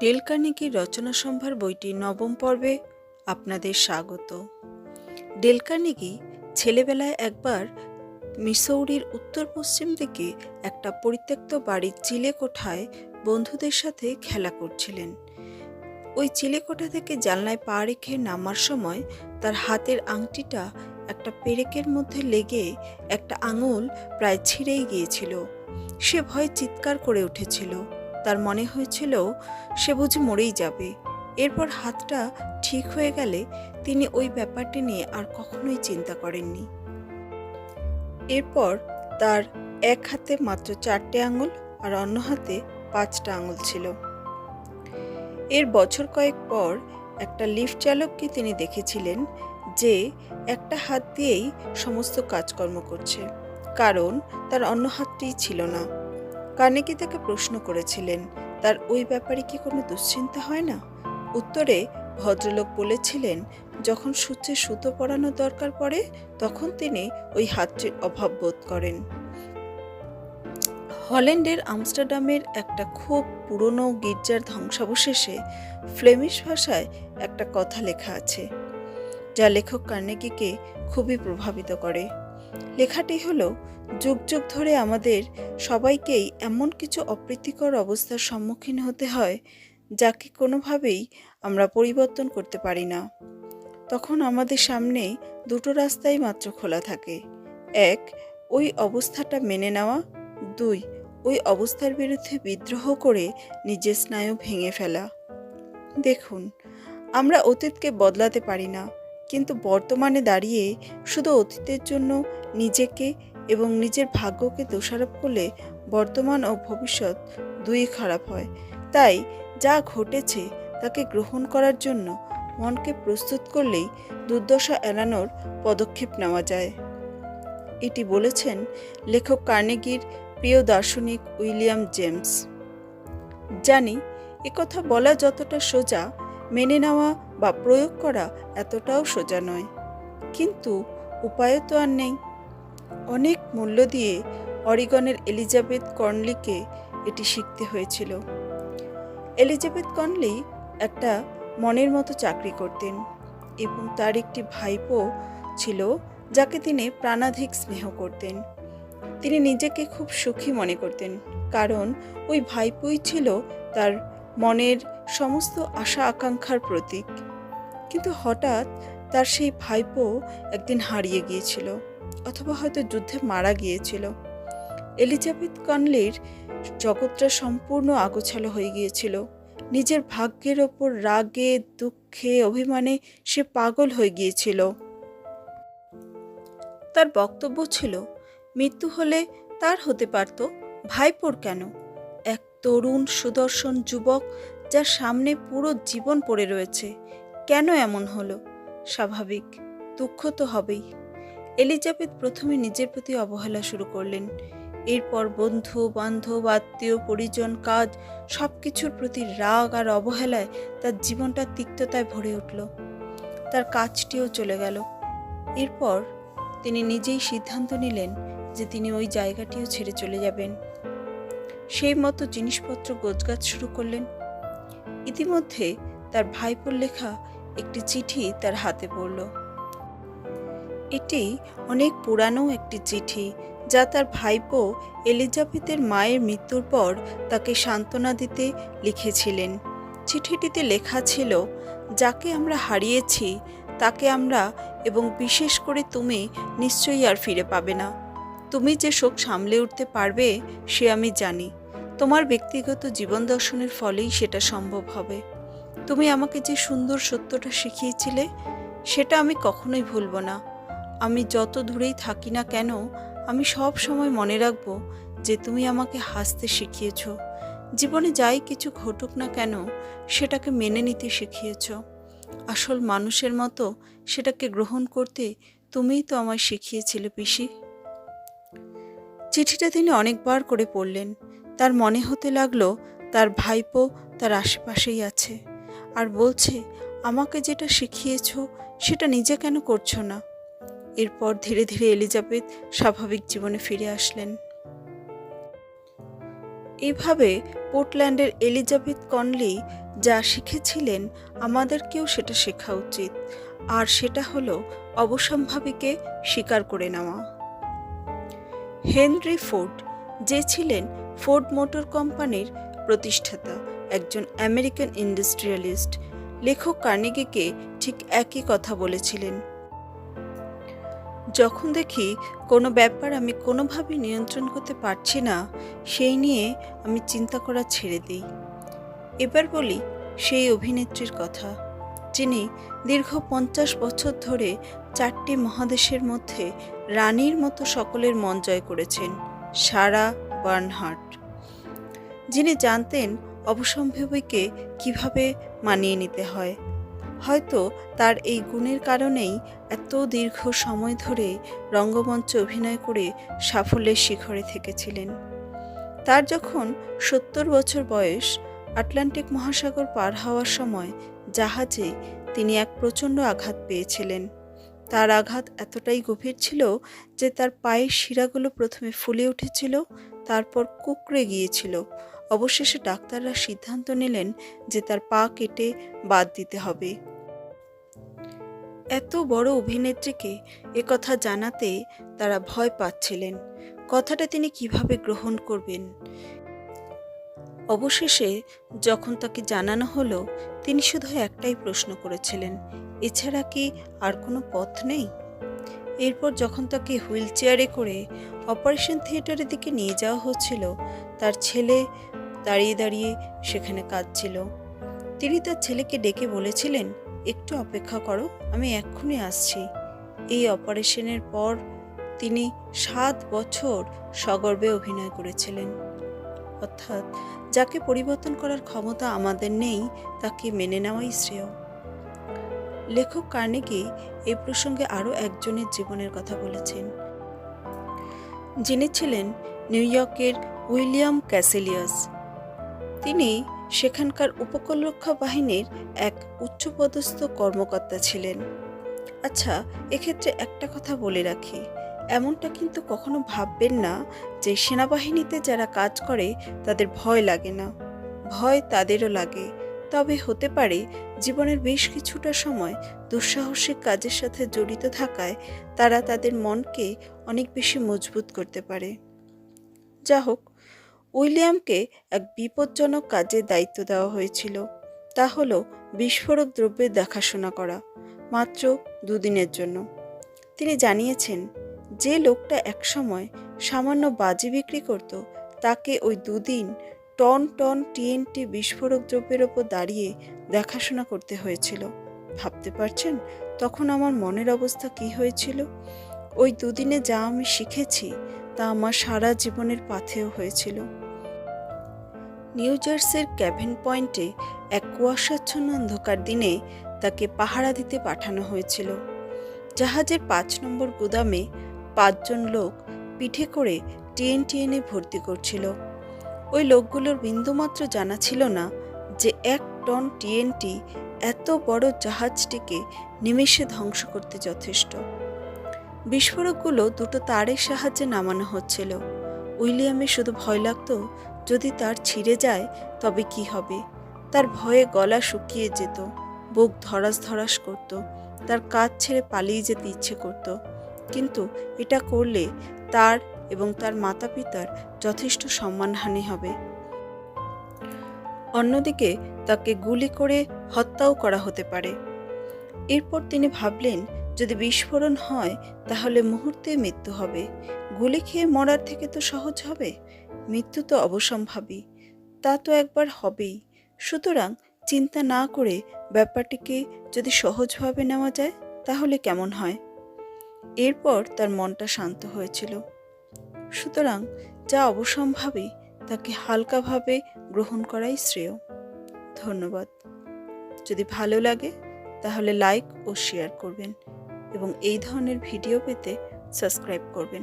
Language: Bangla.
ডেল কার্নেগির রচনা সম্ভার বইটি নবম পর্বে আপনাদের স্বাগত। ডেল কার্নেগি ছেলেবেলায় একবার মিসৌরির উত্তর পশ্চিম দিকে একটা পরিত্যক্ত বাড়ির চিলে কোঠায় বন্ধুদের সাথে খেলা করছিলেন। ওই চিলে কোঠা থেকে জানলায় পা রেখে নামার সময় তার হাতের আংটিটা একটা পেরেকের মধ্যে লেগে একটা আঙুল প্রায় ছিঁড়েই গিয়েছিল। সে ভয়ে চিৎকার করে উঠেছিল। তার মনে হয়েছিল সে বুঝি মরেই যাবে। এরপর হাতটা ঠিক হয়ে গেলে তিনি ওই ব্যাপারটি নিয়ে আর কখনোই চিন্তা করেননি। এরপর তার এক হাতে মাত্র চারটে আঙুল আর অন্য হাতে পাঁচটা আঙুল ছিল। এর বছর কয়েক পর একটা লিফট চালককে তিনি দেখেছিলেন যে একটা হাত দিয়েই সমস্ত কাজকর্ম করছে, কারণ তার অন্য হাতটিই ছিল না। কার্নেগি তাকে প্রশ্ন করেছিলেন, তার ওই ব্যাপারে কি কোনো দুশ্চিন্তা হয় না? উত্তরে, ভদ্রলোক বলেছিলেন, যখন সূর্যে সুতো পরানো দরকার পড়ে, তখন তিনি ওই হাতটির অভাব বোধ করেন। হল্যান্ডের আমস্টারডামের একটা খুব পুরনো গির্জার ধ্বংসাবশেষে ফ্লেমিশ ভাষায় একটা কথা লেখা আছে, যা লেখক কার্নেগিকে খুবই প্রভাবিত করে। লেখাটি হলো, যুগ যুগ ধরে আমাদের সবাইকেই এমন কিছু অপ্রীতিকর অবস্থার সম্মুখীন হতে হয়, যাকে কোনোভাবেই আমরা পরিবর্তন করতে পারি না। তখন আমাদের সামনে দুটো রাস্তাই মাত্র খোলা থাকে। এক, ওই অবস্থাটা মেনে নেওয়া। দুই, ওই অবস্থার বিরুদ্ধে বিদ্রোহ করে নিজের স্নায়ু ভেঙে ফেলা। দেখুন, আমরা অতীতকে বদলাতে পারি না। কিন্তু বর্তমানে দাঁড়িয়ে শুধু অতীতের জন্য নিজেকে এবং নিজের ভাগ্যকে দোষারোপ করলে বর্তমান ও ভবিষ্যৎ দুই খারাপ হয়। তাই যা ঘটেছে তাকে গ্রহণ করার জন্য মনকে প্রস্তুত করলেই দুর্দশা এড়ানোর পদক্ষেপ নেওয়া যায়। এটি বলেছেন লেখক কার্নেগির প্রিয় দার্শনিক উইলিয়াম জেমস। জানি একথা বলা যতটা সোজা, মেনে নেওয়া বা প্রয়োগ করা এতটাও সোজা নয়। কিন্তু উপায় তো আর নেই। অনেক মূল্য দিয়ে অরিগনের এলিজাবেথ কর্নলিকে এটি শিখতে হয়েছিল। এলিজাবেথ কর্নলি একটা মনের মতো চাকরি করতেন এবং তার একটি ভাইপো ছিল যাকে তিনি প্রাণাধিক স্নেহ করতেন। তিনি নিজেকে খুব সুখী মনে করতেন, কারণ ওই ভাইপোই ছিল তার মনের সমস্ত আশা আকাঙ্ক্ষার প্রতীক। কিন্তু হঠাৎ তার সেই ভাইপো একদিন হারিয়ে গিয়েছিল, অথবা হয়তো যুদ্ধে মারা গিয়েছিল। এলিজাবেথ কনলির জগৎটা সম্পূর্ণ আগোছালো হয়ে গিয়েছিল। নিজের ভাগ্যের ওপর রাগে, দুঃখে, অভিমানে সে পাগল হয়ে গিয়েছিল। তার বক্তব্য ছিল, মৃত্যু হলে তার হতে পারত, ভাইপোর কেন? এক তরুণ সুদর্শন যুবক যার সামনে পুরো জীবন পড়ে রয়েছে কেন এমন হলো? স্বাভাবিক, দুঃখ তো হবেই। এলিজাবেথ প্রথমে নিজের প্রতি অবহেলা শুরু করলেন। এরপর বন্ধু, বান্ধব, আত্মীয়, পরিজন, কাজ সব কিছুর প্রতি রাগ আর অবহেলায় তার জীবনটা তিক্ততায় ভরে উঠল। তার কাজটিও চলে গেল। এরপর তিনি নিজেই সিদ্ধান্ত নিলেন যে তিনি ওই জায়গাটিও ছেড়ে চলে যাবেন। সেই মতো জিনিসপত্র গোছগাছ শুরু করলেন। ইতিমধ্যে তার ভাইপোর লেখা একটি চিঠি তার হাতে পড়ল। এটি অনেক পুরানো একটি চিঠি, যা তার ভাইপো এলিজাবেথের মায়ের মৃত্যুর পর তাকে সান্ত্বনা দিতে লিখেছিলেন। চিঠিটিতে লেখা ছিল, যাকে আমরা হারিয়েছি, তাকে আমরা এবং বিশেষ করে তুমি নিশ্চয়ই আর ফিরে পাবে না। তুমি যে শোক সামলে উঠতে পারবে, সে আমি জানি। তোমার ব্যক্তিগত জীবন দর্শনের ফলেই সেটা সম্ভব হবে। তুমি আমাকে যে সুন্দর সত্যটা শিখিয়েছিলে, সেটা আমি কখনোই ভুলব না। আমি যত দূরেই থাকি না কেন, আমি সব সময় মনে রাখব যে তুমি আমাকে হাসতে শিখিয়েছ। জীবনে যাই কিছু ঘটুক না কেন, সেটাকে মেনে নিতে শিখিয়েছ। আসল মানুষের মতো সেটাকে গ্রহণ করতে তুমিই তো আমায় শিখিয়েছিলে, পিসি। চিঠিটা তিনি অনেকবার করে পড়লেন। তার মনে হতে লাগল, তার ভাইপো তার আশেপাশেই আছে। আর বলছে, আমাকে যেটা শিখিয়েছ, সেটা নিজে কেন করছ না? এরপর ধীরে ধীরে এলিজাবেথ স্বাভাবিক জীবনে ফিরে আসলেন। এভাবে পোর্টল্যান্ডের এলিজাবেথ কনলি যা শিখেছিলেন, আমাদেরকেও সেটা শেখা উচিত। আর সেটা হলো অবসম্ভাবীকে স্বীকার করে নেওয়া। হেনরি ফোর্ড, যে ছিলেন ফোর্ড মোটর কোম্পানির প্রতিষ্ঠাতা একজন আমেরিকান ইন্ডাস্ট্রিয়ালিস্ট, লেখক কার্নেগিকে ঠিক একই কথা বলেছিলেন। যখন দেখি কোনো ব্যাপার আমি কোনোভাবে নিয়ন্ত্রণ করতে পারছি না, সেই নিয়ে আমি চিন্তা করা ছেড়ে দিই। এবার বলি সেই অভিনেত্রীর কথা, যিনি দীর্ঘ পঞ্চাশ বছর ধরে চারটি মহাদেশের মধ্যে রানীর মতো সকলের মন জয় করেছেন, সারা বার্নহার্ট। যিনি জানতেন অবসম্ভাবীকে কীভাবে মানিয়ে নিতে হয়? হয়তো তার এই গুণের কারণেই এত দীর্ঘ সময় ধরে রঙ্গমঞ্চে অভিনয় করে সাফল্যের শিখরে থেকেছিলেন। তার যখন সত্তর বছর বয়স, আটলান্টিক মহাসাগর পার হওয়ার সময় জাহাজে তিনি এক প্রচণ্ড আঘাত পেয়েছিলেন। তার আঘাত এতটাই গভীর ছিল যে তার পায়ের শিরাগুলো প্রথমে ফুলে উঠেছিল, তারপর কুকড়ে গিয়েছিল। অবশেষে ডাক্তাররা সিদ্ধান্ত নিলেন যে তার পা কেটে বাদ দিতে হবে। এত বড় অভিনেত্রীকে একথা জানাতে তারা ভয় পাচ্ছিলেন। কথাটা তিনি কীভাবে গ্রহণ করবেন? অবশেষে যখন তাকে জানানো হলো, তিনি শুধু একটাই প্রশ্ন করেছিলেন, এছাড়া কি আর কোনো পথ নেই? এরপর যখন তাকে হুইল চেয়ারে করে অপারেশন থিয়েটারের দিকে নিয়ে যাওয়া হচ্ছিল, তার ছেলে দাঁড়িয়ে দাঁড়িয়ে সেখানে কাঁদছিল। তিনি তার ছেলেকে ডেকে বলেছিলেন, একটু অপেক্ষা করো, আমি এক্ষুনি আসছি। এই অপারেশনের পর তিনি সাত বছর সগর্বে অভিনয় করেছিলেন। অর্থাৎ যাকে পরিবর্তন করার ক্ষমতা আমাদের নেই, তাকে মেনে নেওয়াই শ্রেয়। লেখক কার্নেগি এই প্রসঙ্গে আরও একজনের জীবনের কথা বলেছেন। যিনি ছিলেন নিউ ইয়র্কের উইলিয়াম ক্যাসেলিয়াস। তিনি সেখানকার উপকূলরক্ষা বাহিনীর এক উচ্চপদস্থ কর্মকর্তা ছিলেন। আচ্ছা এক্ষেত্রে একটা কথা বলে রাখি। এমনটা কিন্তু কখনো ভাববেন না যে সেনাবাহিনীতে যারা কাজ করে তাদের ভয় লাগে না। ভয় তাদেরও লাগে। তবে হতে পারে জীবনের বেশ কিছুটা সময় দুঃসাহসিক কাজের সাথে জড়িত থাকায় তারা তাদের মনকে অনেক বেশি মজবুত করতে পারে। যা হোক উইলিয়ামকে এক বিপজ্জনক কাজের দায়িত্ব দেওয়া হয়েছিল। তা হলো বিস্ফোরক দ্রব্যের দেখাশোনা করা, মাত্র দুদিনের জন্য। তিনি জানিয়েছেন, যে লোকটা একসময় সামান্য বাজি বিক্রি করত, তাকে ওই দুদিন টন টন টিএনটি বিস্ফোরক দ্রব্যের ওপর দাঁড়িয়ে দেখাশোনা করতে হয়েছিল। ভাবতে পারছেন তখন আমার মনের অবস্থা কি হয়েছিল? ওই দুদিনে যা আমি শিখেছি তা আমার সারা জীবনের পাথেও হয়েছিল। নিউ জার্সির ক্যাভেন পয়েন্টে এক কুয়াশাচ্ছন্ন অন্ধকার দিনে তাকে পাহারা দিতে পাঠানো হয়েছিল। জাহাজের পাঁচ নম্বর গুদামে পাঁচজন লোক পিঠে করে টিএন টিএনটিএনে ভর্তি করছিল। ওই লোকগুলোর বিন্দুমাত্র জানা ছিল না যে এক টন টিএনটি এত বড় জাহাজটিকে নিমেষে ধ্বংস করতে যথেষ্ট। বিস্ফোরকগুলো দুটো তারের সাহায্যে নামানো হচ্ছিল। উইলিয়ামের শুধু ভয় লাগতো, যদি তার ছিঁড়ে যায়, তবে কি হবে? তার ভয়ে গলা শুকিয়ে যেত, বুক ধরাস ধরাস করত, তার কাজ ছেড়ে পালিয়ে যেতে ইচ্ছে করত। কিন্তু এটা করলে তার এবং তার মাতা পিতার যথেষ্ট সম্মানহানি হবে। অন্যদিকে তাকে গুলি করে হত্যাও করা হতে পারে। এরপর তিনি ভাবলেন যদি বিস্ফোরণ হয়, তাহলে মুহূর্তে মৃত্যু হবে। গুলি খেয়ে মরার থেকে তো সহজ হবে। মৃত্যু তো অবসম্ভাবী। তা তো একবার হবেই। সুতরাং চিন্তা না করে ব্যাপারটিকে যদি সহজভাবে নেওয়া যায়, তাহলে কেমন হয়? এরপর তার মনটা শান্ত হয়েছিল। সুতরাং যা অবসম্ভাবী, তাকে হালকাভাবে গ্রহণ করাই শ্রেয়। ধন্যবাদ। যদি ভালো লাগে, তাহলে লাইক ও শেয়ার করবেন। এবং এই ধরনের ভিডিও পেতে সাবস্ক্রাইব করবেন।